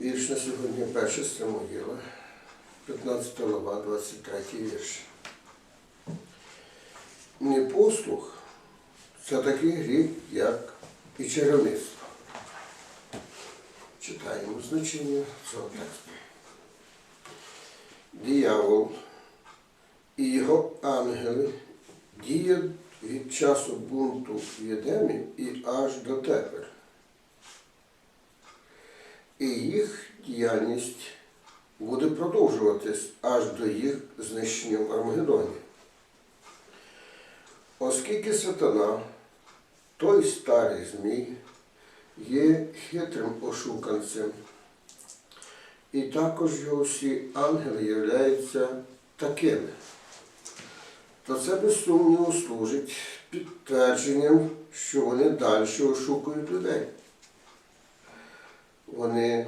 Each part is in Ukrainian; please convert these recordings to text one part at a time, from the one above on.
Вірш на сьогодні перше Самуїла, 15 глава, 23 вірш. Непослух це такий гріх, як і чарівництво. Читаємо значення цього тексту. Диявол і його ангели діють від часу бунту в Єдемі і аж до тепер. І їх діяльність буде продовжуватись аж до їх знищення в Армагеддоні. Оскільки сатана, той старий змій, є хитрим ошуканцем, і також його всі ангели являються такими, то це без сумніву служить підтвердженням, що вони далі ошукують людей. Вони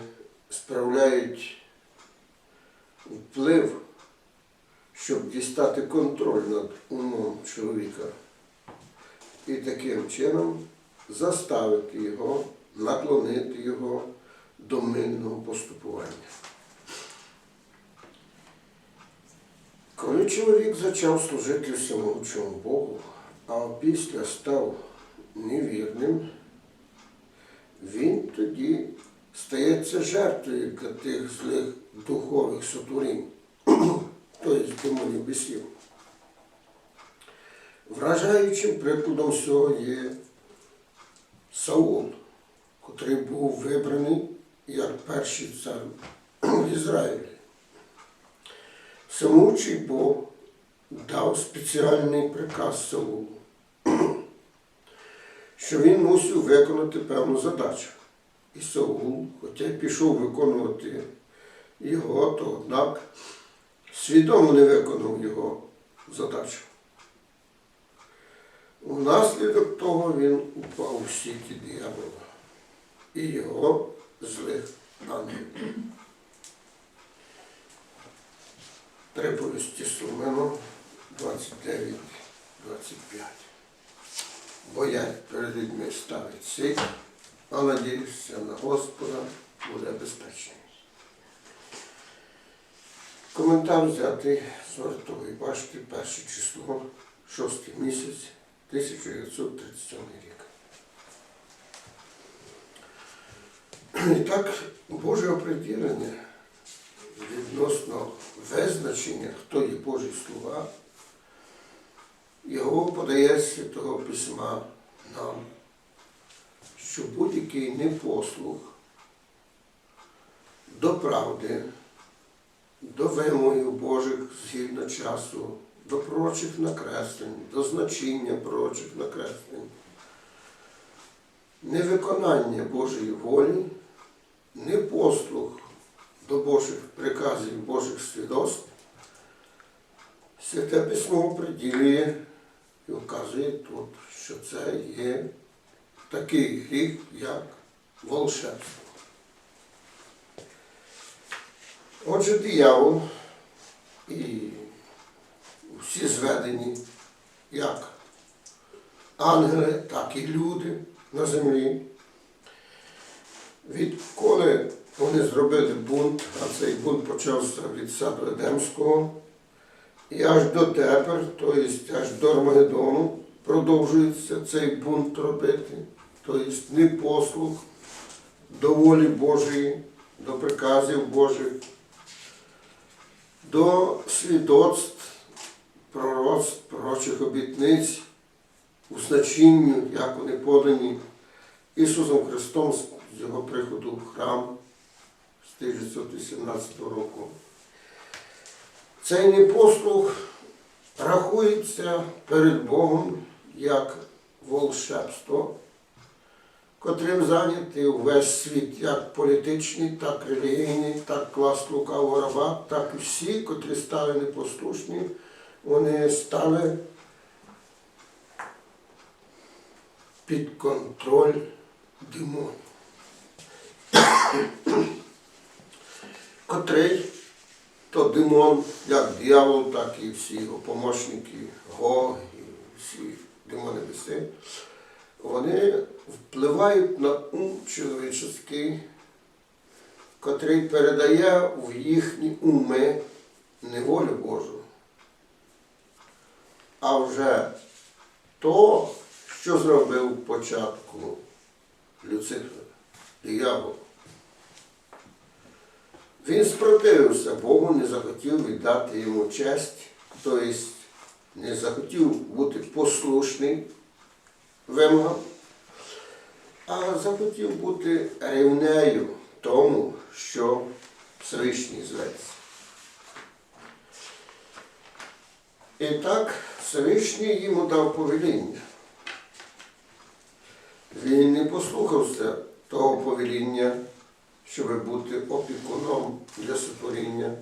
справляють вплив, щоб дістати контроль над умом чоловіка і таким чином заставити його, наклонити його до мильного поступування. Коли чоловік почав служити всемогучому Богу, а після став невірним, він тоді стається жертвою для тих злих духових сотворінь, тобто демонів бісів. Вражаючим прикладом всього є Саул, котрий був вибраний як перший цар в Ізраїлі. Самоучий Бог дав спеціальний приказ Саулу, що він мусив виконати певну задачу. І Саул, хоча й пішов виконувати його, то однак свідомо не виконав його задачу. Внаслідок того він упав у сіті диявола і його злих ангелів. Приповісті Сумено 29-25. Боять перед людьми ставить сить, а надіюся на Господа буде безпечний. Коментар взятий з вартової башки, перше число, шостий місяць, 1937 рік. І так, Боже оприділення відносно визначення, хто є Божий слуга, його подає Святого Письма нам, що будь-який непослух до правди, до вимогів Божих згідно часу, до пророчих накреслень, до значення пророчих накреслень, невиконання Божої волі, непослух до Божих приказів, Божих свідоцтв, Святе Письмо оприділює і вказує тут, що це є такий гріх, як волшебство. Отже, диявол і всі зведені, як ангели, так і люди на землі. Відколи вони зробили бунт, а цей бунт почався від саду Едемського, і аж до тепер, тобто аж до Армагеддону, продовжується цей бунт робити, тобто непослух до волі Божої, до приказів Божих, до свідоцтв, пророцтв, пророчих обітниць у значенню, як вони подані Ісусом Христом з його приходу в храм з 1918 року. Цей непослух рахується перед Богом як волшебство, котрим зайнятий увесь світ, як політичний, так релігійний, так клас лукавого раба, так і всі, котрі стали непослушні, вони стали під контроль демонів. Котрий то демон, як диявол, так і всі його помощники, Гог і всі демони біси, вони впливають на ум чоловічий котрий передає в їхні уми не волю Божу, а вже то, що зробив в початку Люцифер, диявол. Він спротивився Богу, не захотів віддати йому честь, тобто не захотів бути послушний вимогам, а захотів бути рівнею тому, що Всевишній зветься. І так Всевишній йому дав повеління. Він не послухався того повеління, щоб бути опікуном для сотворіння.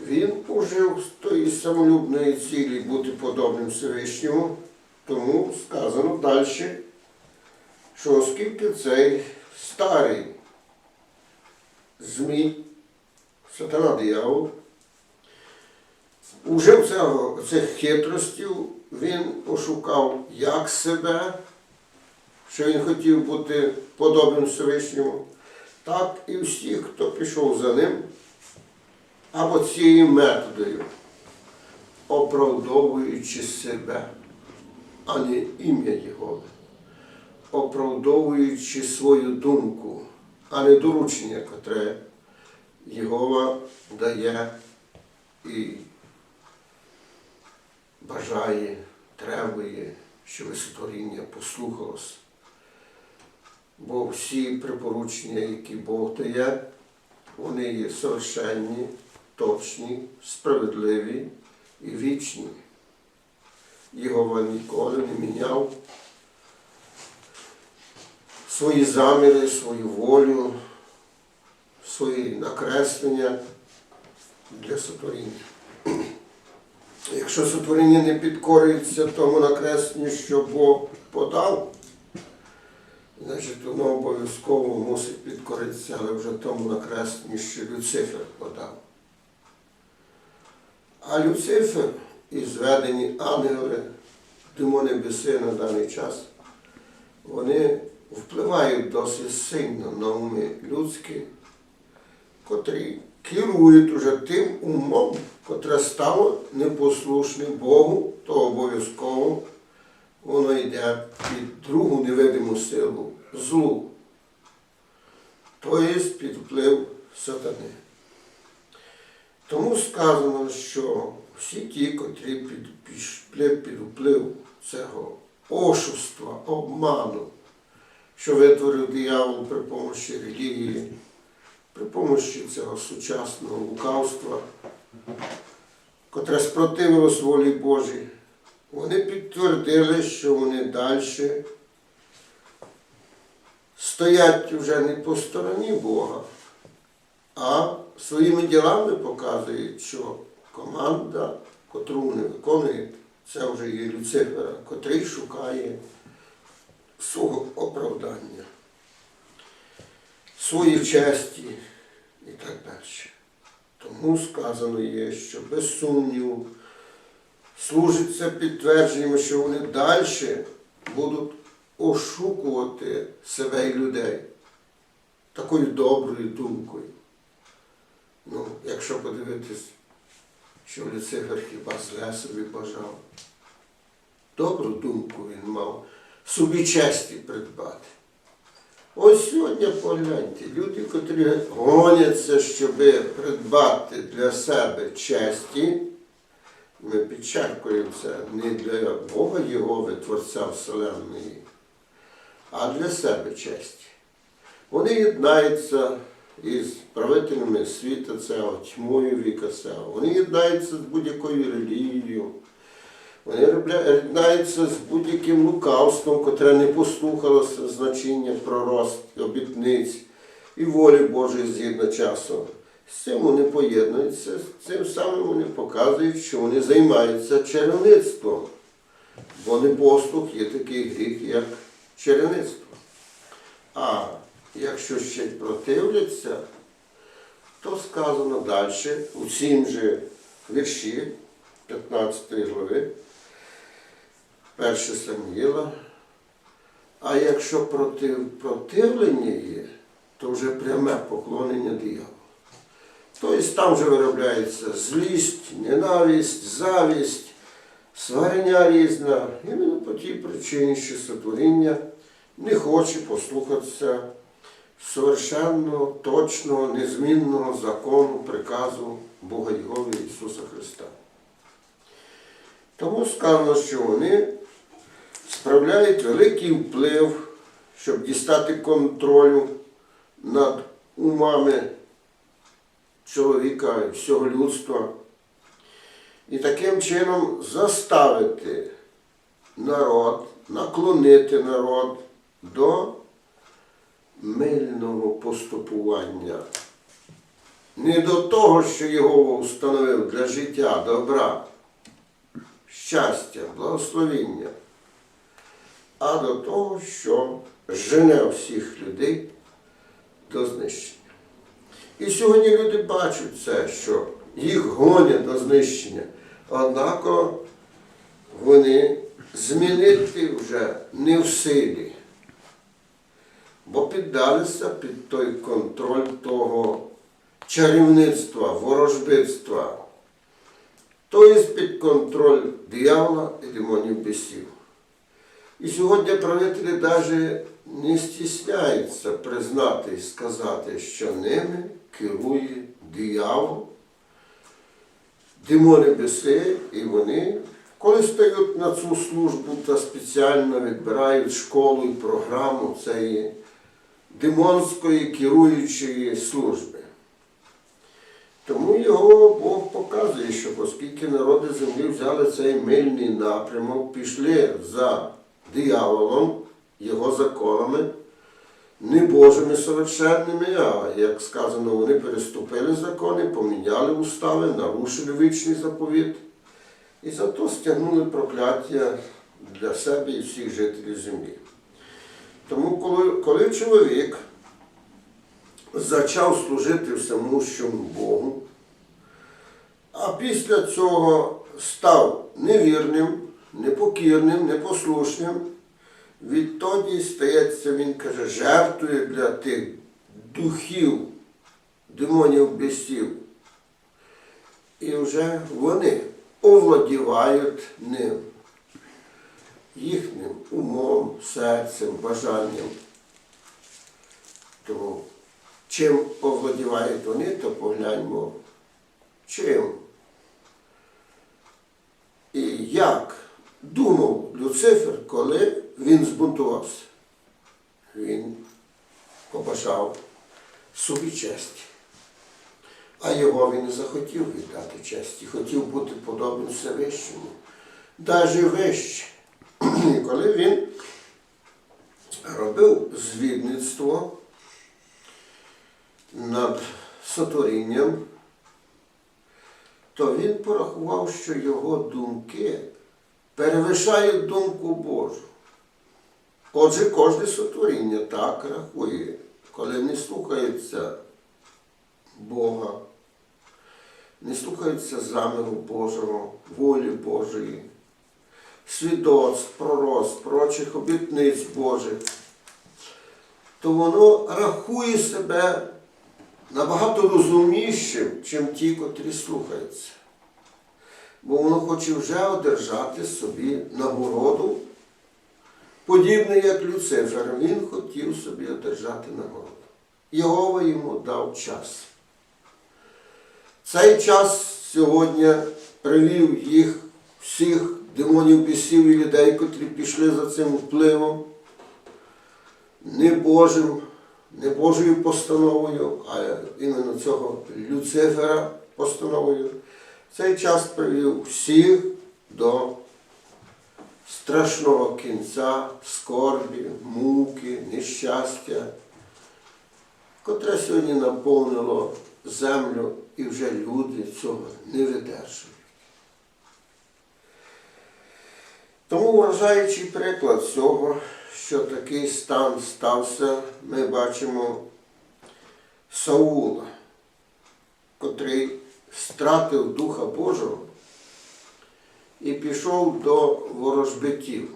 Він ужив з тої самолюбної цілі бути подобним Всевишньому, тому сказано далі, що оскільки цей старий змій, сатана диявол, ужив цього, цих хитростів, він пошукав як себе, що він хотів бути подобним Всевишньому, так і всіх, хто пішов за ним, або цією методою, оправдовуючи себе, а не ім'я Його, оправдовуючи свою думку, а не доручення, котре Єгова дає і бажає, требує, щоб сотворіння послухалося. Бо всі припоручення, які Бог дає, вони є совершенні, точні, справедливі і вічні. Його ніколи не міняв свої заміри, свою волю, свої накреслення для сотворіння. Якщо сотворіння не підкорюється тому накресленню, що Бог подав, значить воно обов'язково мусить підкоритися, але вже тому накресленню, що Люцифер подав. А Люцифер і зведені ангели, демони біси на даний час, вони впливають досить сильно на уми людські, котрі керують уже тим умом, котре стало непослушним Богу, то обов'язково воно йде під другу невидиму силу злу, тобто під вплив сатани. Тому сказано, що всі ті, котрі під, пішли під вплив цього ошуства, обману, що витворив диявол при помощі релігії, при помощі цього сучасного лукавства, котре спротивилось волі Божій, вони підтвердили, що вони далі стоять вже не по стороні Бога, а своїми ділами показують, що команда, котру вони виконують, це вже є Люцифера, котрий шукає свого оправдання, свої честі і так далі. Тому сказано є, що без сумніву служить це підтвердженням, що вони далі будуть ошукувати себе і людей такою доброю думкою. Ну, якщо подивитись, що Люцифер хіба зле собі бажав. Добру думку він мав собі честі придбати. Ось сьогодні погляньте, люди, котрі гоняться, щоб придбати для себе честі, ми підчеркуємо це не для Бога Єгови, Творця Вселенної, а для себе честі. Вони єднаються із правителями світу цього, тьмою віка цього. Вони єднаються з будь-якою релігією. Вони єднаються з будь-яким лукавством, котре не послухалося значення пророст, обітниць і волі Божої згідно часу. З цим вони поєднуються, з цим самим вони показують, що вони займаються чарівництвом. Бо не послух є такий гріх, як чарівництво. А якщо ще противляться, то сказано далі у цім же вірші 15 глави, 1 Самуїла. А якщо против, противлення є, то вже пряме поклонення дияволу. Тобто там вже виробляється злість, ненависть, завість, сварення різна. Іменно по тій причині, що сотворіння не хоче послухатися совершенно точного, незмінного закону, приказу Бога Єгови Ісуса Христа. Тому сказано, що вони справляють великий вплив, щоб дістати контролю над умами чоловіка і всього людства. І таким чином заставити народ, наклонити народ до мильного поступування. Не до того, що його встановив для життя, добра, щастя, благословіння, а до того, що жене всіх людей до знищення. І сьогодні люди бачать це, що їх гонять до знищення, однако вони змінити вже не в силі, бо піддалися під той контроль того чарівництва, ворожбитства, тобто під контроль диявола і демонів бесів. І сьогодні правителі навіть не стісняються признати і сказати, що ними керує диявол, демони беси, і вони, коли стають на цю службу та спеціально відбирають школу і програму. Цієї демонської керуючої служби. Тому його Бог показує, що оскільки народи землі взяли цей мильний напрямок, пішли за дияволом, його законами, не Божими совершенними, а як сказано, вони переступили закони, поміняли устави, нарушили вічний заповіт і зато стягнули прокляття для себе і всіх жителів землі. Тому, коли, коли чоловік зачав служити всемущому Богу, а після цього став невірним, непокірним, непослушним, відтоді стається, він каже, жертвою для тих духів, демонів бесів. І вже вони овладівають ним, їхнім умом, серцем, бажанням. Тому чим овладівають вони, то погляньмо, чим. І як думав Люцифер, коли він збунтувався. Він побажав собі честі. А його він не захотів віддати честі, хотів бути подобним Всевищому, навіть вище. Коли він робив звідництво над сотворінням, то він порахував, що його думки перевищають думку Божу. Отже, кожне сотворіння так рахує, коли не слухається Бога, не слухається заміру Божого, волі Божої, свідоцтв, пророцтв, прочих обітниць Божих, то воно рахує себе набагато розумнішим, чим ті, котрі слухаються. Бо воно хоче вже одержати собі нагороду, подібне як Люцифер. Він хотів собі одержати нагороду. Його йому дав час. Цей час сьогодні привів їх всіх демонів бісів і людей, котрі пішли за цим впливом, не Божим, не Божою постановою, а іменно цього Люцифера постановою. Цей час привів всіх до страшного кінця, скорбі, муки, нещастя, котре сьогодні наповнило землю і вже люди цього не видержують. Тому вражаючий приклад цього, що такий стан стався, ми бачимо Саула, котрий стратив Духа Божого і пішов до ворожбитів,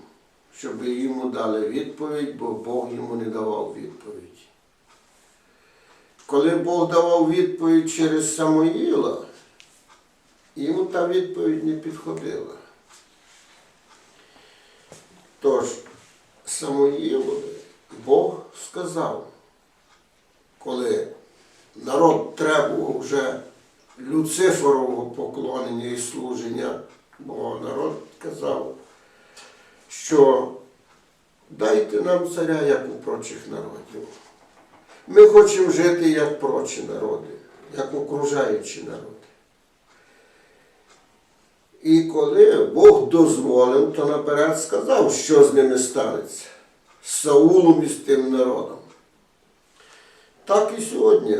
щоб йому дали відповідь, бо Бог йому не давав відповіді. коли Бог давав відповідь через Самоїла, йому та відповідь не підходила. Тож Самоїлові Бог сказав, коли народ требував вже Люциферового поклонення і служення, бо народ казав, що дайте нам царя, як у прочих народів. Ми хочемо жити як прочі народи, як окружаючі народи. І коли Бог дозволив, то наперед сказав, що з ними станеться, з Саулом і з тим народом. Так і сьогодні.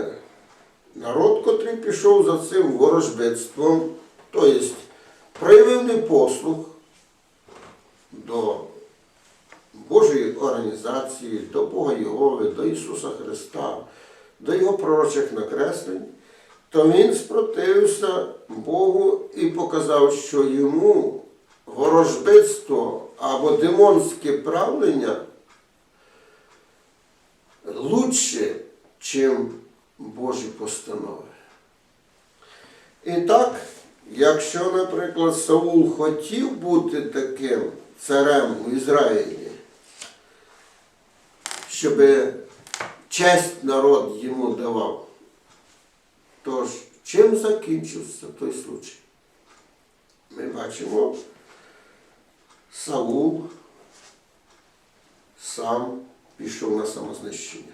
Народ, котрий пішов за цим ворожбитством, тобто проявив непослух до Божої організації, до Бога Єгови, до Ісуса Христа, до Його пророчих накреслень, то він спротивився Богу і показав, що йому ворожбитство або демонське правлення лучше, чим Божі постанови. І так, якщо, наприклад, Саул хотів бути таким царем у Ізраїлі, щоб честь народ йому давав, Тож, чим закінчився той случай? Ми бачимо, Саул сам пішов на самознищення.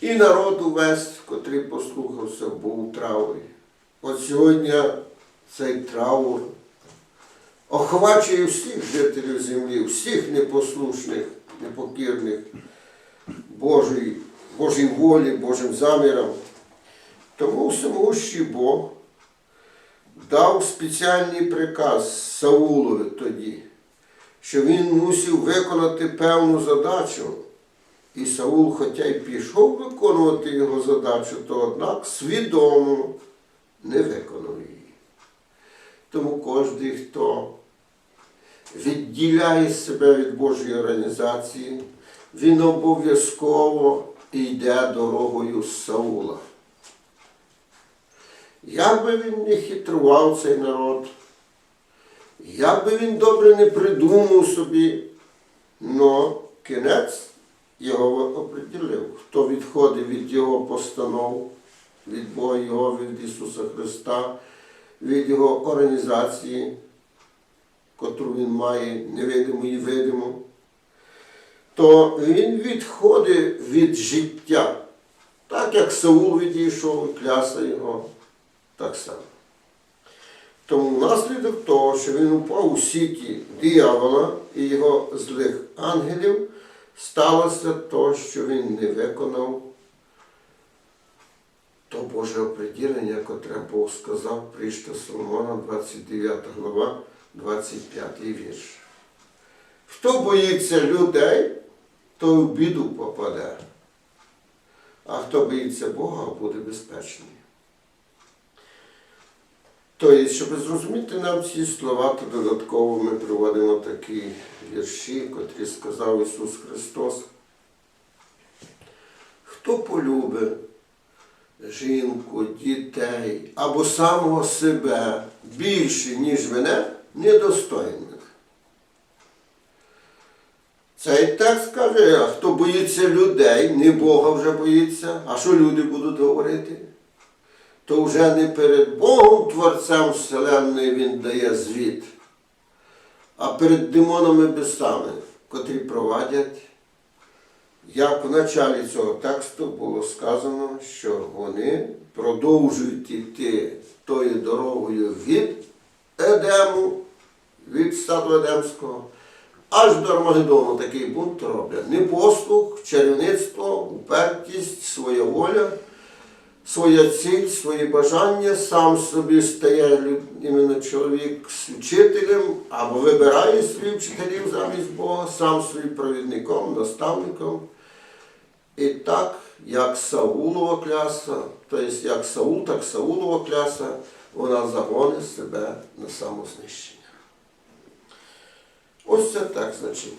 І народ увесь, котрий послухався, був у. От сьогодні цей траур охвачує всіх жителів землі, всіх непослушних, непокірних Божої, Божій волі, Божим замірам. Тому всемогущий Бог дав спеціальний приказ Саулові тоді, що він мусив виконати певну задачу. І Саул, хоча й пішов виконувати його задачу, то однак свідомо не виконав її. Тому кожен, хто відділяє себе від Божої організації, він обов'язково йде дорогою Саула. Як би він не хитрував цей народ, як би він добре не придумав собі, но кінець його оприділив, хто відходить від Його постанов, від Бога Його, від Ісуса Христа, від Його організації, котру Він має невидиму і видиму, то він відходить від життя, так як Саул відійшов, і кляса його так само. Тому внаслідок того, що він упав у сіті диявола і його злих ангелів, сталося то, що він не виконав то Боже оприділення, котре Бог сказав прийшта Соломона, 29 глава, 25 вірш. Хто боїться людей, той в біду попаде, а хто боїться Бога, буде безпечний. Тобто, щоб зрозуміти нам ці слова, то додатково ми приводимо такі вірші, котрі сказав Ісус Христос. Хто полюбить жінку, дітей або самого себе більше, ніж мене, недостойних. Цей текст каже, хто боїться людей, не Бога вже боїться, а що люди будуть говорити? то вже не перед Богом Творцем Вселенної він дає звіт, а перед демонами бесами, котрі провадять, як в началі цього тексту було сказано, що вони продовжують йти тою дорогою від Едему, від саду Едемського, аж до Армагеддону такий бунт роблять. Непослух, чарівництво, упертість, своя воля своя ціль, свої бажання, сам собі стає іменно чоловік з вчителем або вибирає своїх вчителів замість Бога, сам своїм провідником, наставником. І так, як Саулова кляса, тобто як Саул, так Саулова кляса, вона загонить себе на самознищення. Ось це так значить.